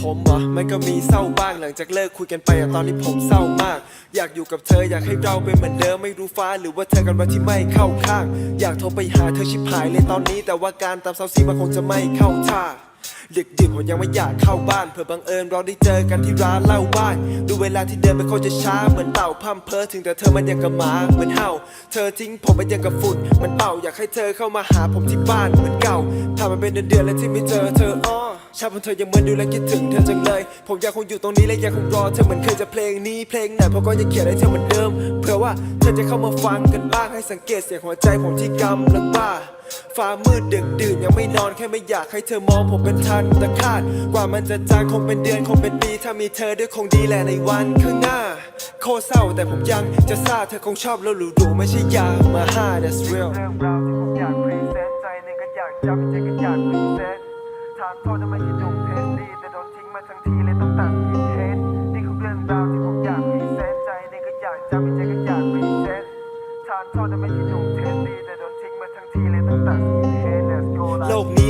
ผมเหรอมันก็มีเศร้าบ้างหลังจากเลิกคุยกันไปอะตอนนี้ผมเศร้ามาก อยากอยู่กับเธออยากให้เราเป็นเหมือนเดิมไม่รู้ฟ้าหรือว่าเธอกันวันที่ไม่เข้าข้าง อยากโทรไปหาเธอชิบหายเลยตอนนี้ แต่ว่าการตามเซาซีมันคงจะไม่เข้าท่าดึกดึกผมยังไม่อยากเข้าบ้านเผื่อบังเอิญเราได้เจอกันที่ร้านเหล้าบ้านดูเวลาที่เดินไปโคตรจะช้าเหมือนเต่าพั่มเพอถึงแต่เธอมันยังกับหมาเหมือนเห่า เธอทิ้งผมมันยังกับฝุ่นมันเป่าอยากให้เธอเข้ามาหาผมที่บ้านเหมือนเก่า ถ้ามันเป็นเดือนๆแล้วที่ไม่เจอเธออ้อชาบนเธอยังเหมือนดูแลคิดถึงเธอจังเลย ผมอยากคงอยู่ตรงนี้และยังคงรอเธอเหมือนเคยจะเพลงนี้เพลงไหนผมก็ยังเขียนให้เธอเหมือนเดิม เพื่อว่าเธอจะเข้ามาฟังกันบ้างให้สังเกตเสียงหัวใจผมที่กำลังบ้าฟ้ามืดดึกดื่นยังไม่นอนแค่ไม่อยากให้เธอมองผมเป็นทันตะคาด กว่ามันจะจางคงเป็นเดือนคงเป็นปี ถ้ามีเธอด้วยคงดีแหละในวันข้างหน้า โคตรเศร้าแต่ผมยังจะซาเธอคงชอบแล้วหรูดูไม่ใช่ยามาห้า that's real เรื่องราวที่ผมอยากพรีเซนต์ใจหนึ่งก็ อยากจำใจก็อยากพรีเซ็ตถามโทษทำไมยังดุเทสดีแต่โดนทิ้งมาทั้งทีเลยต้องตัดกินเทสนี่คือเรื่องราวที่ผมอยากพรีเซ็ตใจนี่ก็อยากจำใจก็อยากพรีเซ็ตถามโทษทำไมยังดุเทสดีแต่โดนทิ้งมาทั้งทีเลยต้องตัด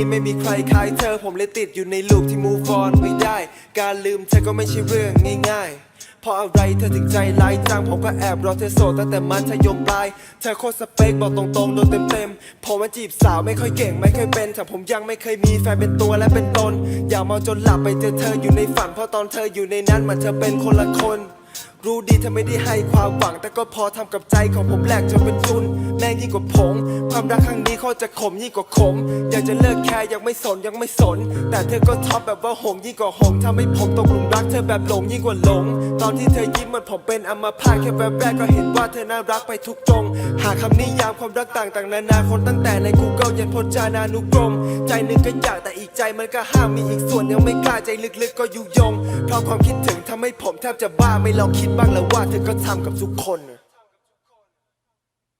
ไม่มีใครคล้ายเธอ ผมเลยติดอยู่ในลูปที่ move on ไม่ได้ การลืมเธอก็ไม่ใช่เรื่องง่าย ๆเพราะอะไรเธอถึงใจร้ายจังผมก็แอบรอเธอโสดตั้งแต่มัธยมปลาย เธอโคตรสเปคบอกตรงๆ โดนเต็มๆผมมาจีบสาวไม่ค่อยเก่งไม่เคยเป็นแต่ผมยังไม่เคยมีแฟนเป็นตัวและเป็นตน อย่าเมาจนหลับไปเจอเธออยู่ในฝัน เพราะตอนเธออยู่ในนั้นมันเธอเป็นคนละคน รู้ดีเธอไม่ได้ให้ความหวัง แต่ก็พอทำกับใจของผมแหลกจนเป็นทุน แม่งยิ่งกว่าผง ความรักครั้งนี้โคตรจะขมยิ่งกว่าขม อยากจะเลิกแค่ยังไม่สนยังไม่สน แต่เธอก็ท็อปแบบว่าหงยิ่งกว่าหงทำให้ผมตกหลุมรักเธอแบบหลงยิ่งกว่าหลง ตอนที่เธอยิ้มเหมันผมเป็นอัมพาตแค่แวบแรกก็เห็นว่าเธอน่ารักไปทุกตรงหาคำนิยามความรักต่างๆนานาคนตั้งแต่ใน Google ยันพจนานุกรม ใจหนึ่งก็อยากแต่ อีกใจมันก็ห้ามมีอีกส่วนยังไม่กล้าใจลึกๆก็ยุยง เพราะความคิดถึงทำให้ผมแทบจะบ้าไม่ลองคิดบ้างแล้วว่าเธอก็ทำกับทุกคน